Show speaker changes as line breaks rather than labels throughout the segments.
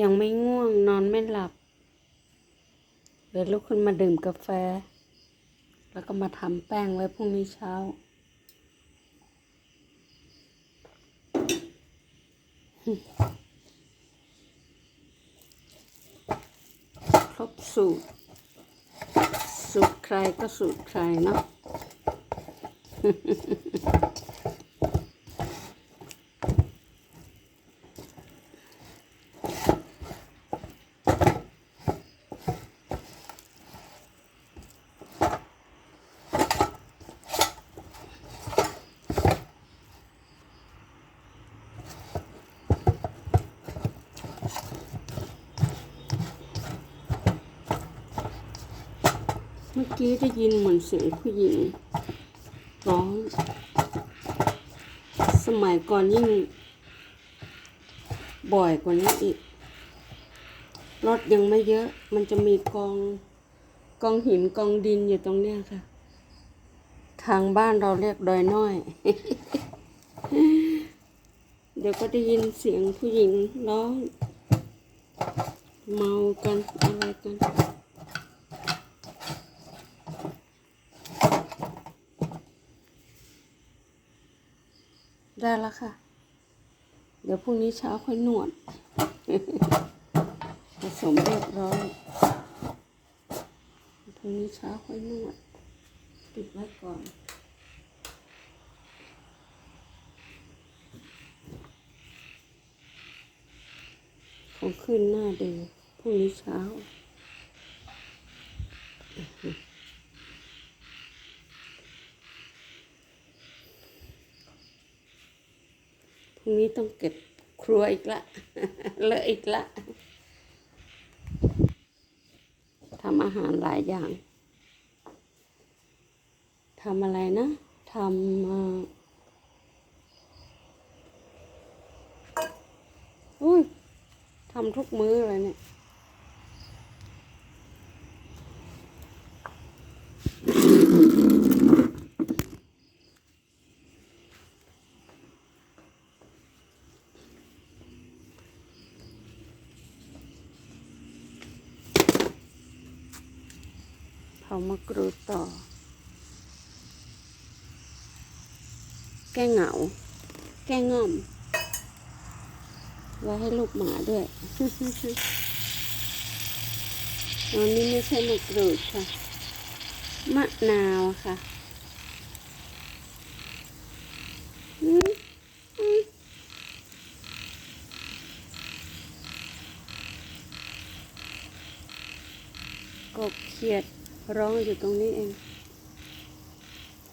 ยังไม่ง่วงนอนไม่หลับเลยลุกขึ้นมาดื่มกาแฟ แล้วก็มาทำแป้งไว้พรุ่งนี้เช้า ครบสูตร สูตรใครก็สูตรใครเนาะ เมื่อกี้ได้ยินเหมือนเสียงผู้หญิงร้อง สมัยก่อนยิ่ง บ่อยกว่านี้อีก รถยังไม่เยอะ มันจะมีกองกองหินกองดินอยู่ตรงเนี้ยค่ะ ทางบ้านเราเรียกดอยน้อย เดี๋ยวก็ได้ยินเสียงผู้หญิงร้อง เมากันอะไรกัน ได้แล้วค่ะ เดี๋ยวพรุ่งนี้เช้าค่อยนวด ผสมเรียบร้อยพรุ่งนี้เช้าค่อยนวด ปิดไว้ก่อนคงขึ้นหน้าเดูพรุ่งนี้เช้า งนี้ต้องเก็บครัวอีกละ เลอะอีกละทำอาหารหลายอย่างทำอะไรนะทำอุ้ยทำทุกมื้อเลยเนี่ย เผามะกรูดต่อ แก้เหงา แก้ง่อม ไว้ให้ลูกหมาด้วยอันนี้ไม่ใช่มะกรูดค่ะ มะนาวค่ะกบเขียด ร้องอยู่ตรงนี้เอง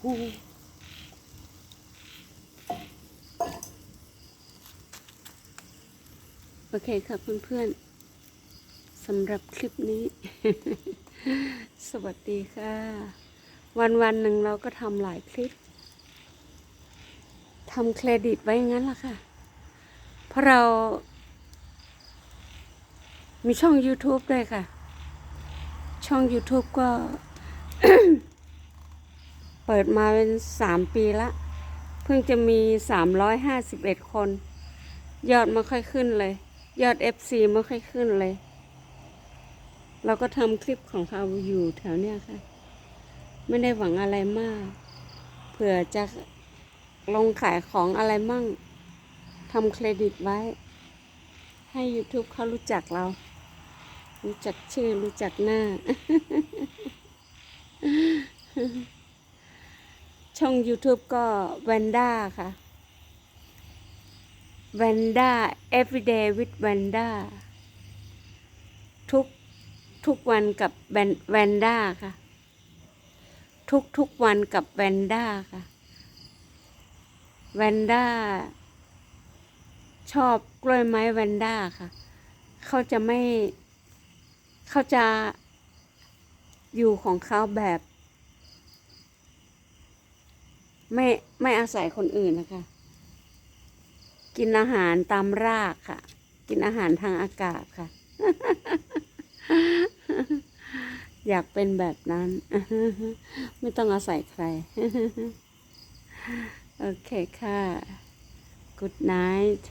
ฮู้โอเคค่ะเพื่อนๆสำหรับคลิปนี้ สวัสดีค่ะ วันวันๆหนึ่งเราก็ทำหลายคลิปทำเครดิตไว้งั้นล่ะค่ะ เพราะเรา มีช่อง YouTube ด้วยค่ะ ช่อง YouTube ก็ เปิดมาเป็นสามปีละ เพิ่งจะมีสามร้อยห้าสิบเอ็ดคน ยอดไม่ค่อยขึ้นเลย ยอด FC ไม่ค่อยขึ้นเลย เราก็ทำคลิปของเราอยู่แถวเนี้ยค่ะ ไม่ได้หวังอะไรมาก เผื่อจะลงขายของอะไรมั่งทำเครดิตไว้ ให้ YouTube เขารู้จักเรา รู้จักชื่อรู้จักหน้า ช่อง YouTube ก็ Vanda ค่ะ Vanda Everyday with Vanda ทุกทุกวันกับแวนด้าค่ะ ทุกทุกวันกับแวนด้าค่ะแวนด้าชอบกล้วยไม้แวนด้าค่ะ เขาจะไม่ เขาจะอยู่ของเขาแบบ ไม่ไม่อาศัยคนอื่นนะคะ กินอาหารตามรากค่ะ กินอาหารทางอากาศค่ะ อยากเป็นแบบนั้น ไม่ต้องอาศัยใคร โอเคค่ะ Good night